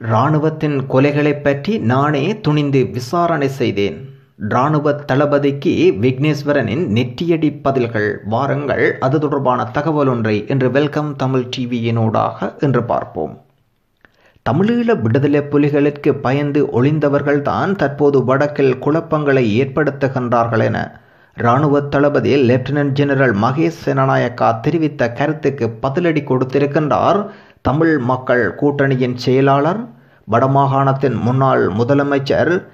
இராணுவத்தின் கொலைகளைப் பற்றி நானே துணிந்து விசாரணை செய்தேன். இராணுவ தளபதிக்கு விக்னேஸ்வரனின் நெற்றியடி பதில்கள் வாரங்கள் அது தொடர்பான தகவல் ஒன்றை இன்று வெல்கம் தமிழ் டிவியினூடாக இன்று பார்ப்போம். தமிழீழ விடுதலை புலிகளுக்கு பயந்து ஒளிந்தவர்கள்தான் தற்போது வடக்கில் குழப்பங்களை ஏற்படுத்துகின்றார்கள் என இராணுவ தளபதி லெப்டினன்ட் ஜெனரல் மகேஷ் சேனநாயக்கா தெரிவித்த கருத்துக்கு பதிலடி கொடுத்திருக்கின்றார் தமிழ் மக்கள் கூட்டணியின் செயலாளர் வடமாகாணத்தின் முன்னாள் முதலமைச்சர்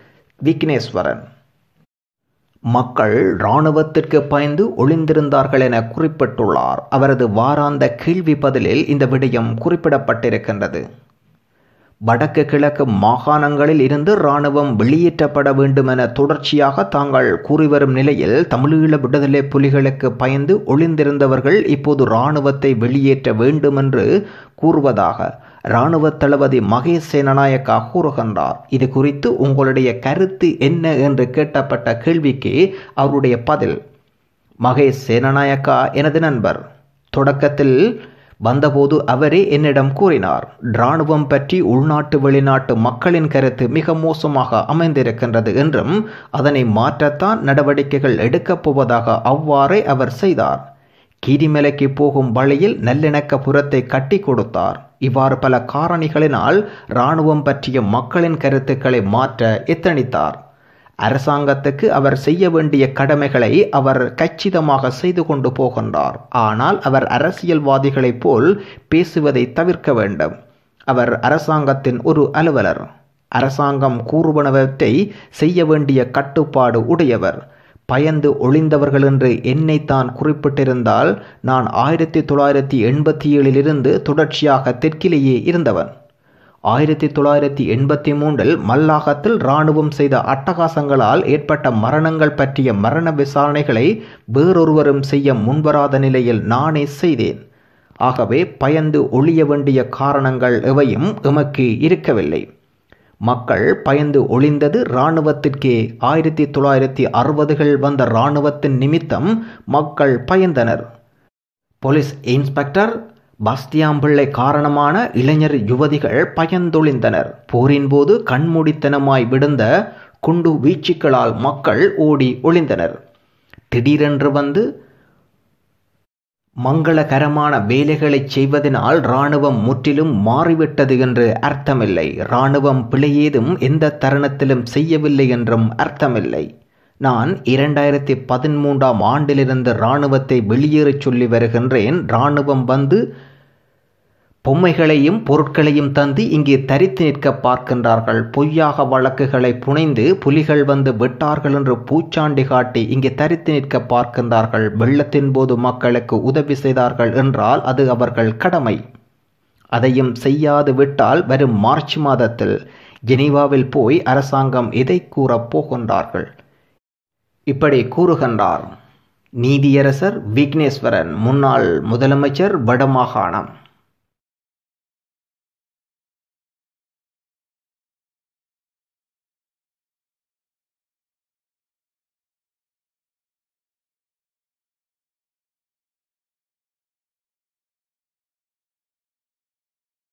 விக்னேஸ்வரன். மக்கள் இராணுவத்திற்கு பயந்து ஒளிந்திருந்தார்கள் என குறிப்பிட்டுள்ளார். அவரது வாராந்த கேள்வி பதிலில் இந்த விடயம் குறிப்பிடப்பட்டிருக்கின்றது. வடக்கு கிழக்கு மாகாணங்களில் இருந்து இராணுவம் வெளியேற்றப்பட வேண்டும் என தொடர்ச்சியாக தாங்கள் கூறிவரும் நிலையில் தமிழீழ விடுதலை புலிகளுக்கு பயந்து ஒளிந்திருந்தவர்கள் இப்போது இராணுவத்தை வெளியேற்ற வேண்டும் என்று கூறுவதாக இராணுவ தளபதி மகேஷ் சேனநாயக்கா கூறுகின்றார். இது குறித்து உங்களுடைய கருத்து என்ன என்று கேட்டப்பட்ட கேள்விக்கு அவருடைய பதில். மகேஷ் சேனநாயக்கா எனது நண்பர். தொடக்கத்தில் வந்தபோது அவரே என்னிடம் கூறினார் இராணுவம் பற்றி உள்நாட்டு வெளிநாட்டு மக்களின் கருத்து மிக மோசமாக அமைந்திருக்கின்றது என்றும் அதனை மாற்றத்தான் நடவடிக்கைகள் எடுக்கப் போவதாக அவ்வாறே அவர் செய்தார். கீரிமலைக்கு போகும் வழியில் நல்லிணக்க புறத்தை கட்டி கொடுத்தார். இவ்வாறு பல காரணிகளினால் இராணுவம் பற்றிய மக்களின் கருத்துக்களை மாற்ற எத்தனித்தார். அரசாங்கத்துக்கு அவர் செய்ய வேண்டிய கடமைகளை அவர் கச்சிதமாக செய்து கொண்டு போகின்றார். ஆனால் அவர் அரசியல்வாதிகளைப் போல் பேசுவதை தவிர்க்க வேண்டும். அவர் அரசாங்கத்தின் ஒரு அலுவலர். அரசாங்கம் கூறுவனவற்றை செய்ய வேண்டிய கட்டுப்பாடு உடையவர். பயந்து ஒளிந்தவர்கள் என்று என்னைத்தான் குறிப்பிட்டிருந்தால் நான் ஆயிரத்தி தொள்ளாயிரத்தி எண்பத்தி ஏழிலிருந்து தொடர்ச்சியாக தெற்கிலேயே இருந்தவன். ஆயிரத்தி தொள்ளாயிரத்தி எண்பத்தி மூன்றில் மல்லாகத்தில் இராணுவம் செய்த அட்டகாசங்களால் ஏற்பட்ட மரணங்கள் பற்றிய மரண விசாரணைகளை வேறொருவரும் செய்ய முன்வராத நிலையில் நானே செய்தேன். ஆகவே பயந்து ஒழிய வேண்டிய காரணங்கள் எவையும் எமக்கு இருக்கவில்லை. மக்கள் பயந்து ஒளிந்தது இராணுவத்திற்கே. ஆயிரத்தி தொள்ளாயிரத்தி அறுபதுகள் வந்த இராணுவத்தின் நிமித்தம் மக்கள் பயந்தனர். போலீஸ் இன்ஸ்பெக்டர் பாஸ்தியாம்பிள்ளை காரணமான இளைஞர் யுவதிகள் பயந்தொழிந்தனர். போரின் போது கண்மூடித்தனமாய் விடுந்த குண்டு வீச்சுக்களால் மக்கள் ஓடி ஒளிந்தனர். திடீரென்று வந்து மங்களகரமான வேலைகளை செய்வதனால் இராணுவம் முற்றிலும் மாறிவிட்டது என்று அர்த்தமில்லை. இராணுவம் பிழையேதும் எந்த தருணத்திலும் செய்யவில்லை என்றும் அர்த்தமில்லை. நான் இரண்டாயிரத்தி பதிமூன்றாம் ஆண்டிலிருந்து இராணுவத்தை வெளியேறச் சொல்லி வருகின்றேன். இராணுவம் வந்து பொம்மைகளையும் பொருட்களையும் தந்து இங்கே தரித்து நிற்க பார்க்கின்றார்கள். பொய்யாக வழக்குகளை புனைந்து புலிகள் வந்து விட்டார்கள் என்று பூச்சாண்டி காட்டி இங்கே தரித்து நிற்க பார்க்கின்றார்கள். வெள்ளத்தின் போது மக்களுக்கு உதவி செய்தார்கள் என்றால் அது அவர்கள் கடமை. அதையும் செய்யாது விட்டால் வரும் மார்ச் மாதத்தில் ஜெனீவாவில் போய் அரசாங்கம் எதை கூறப் போகின்றார்கள். இப்படி கூறுகின்றார். நீதியரசர் விக்னேஸ்வரன் முன்னாள் முதலமைச்சர் வடமாகாணம்.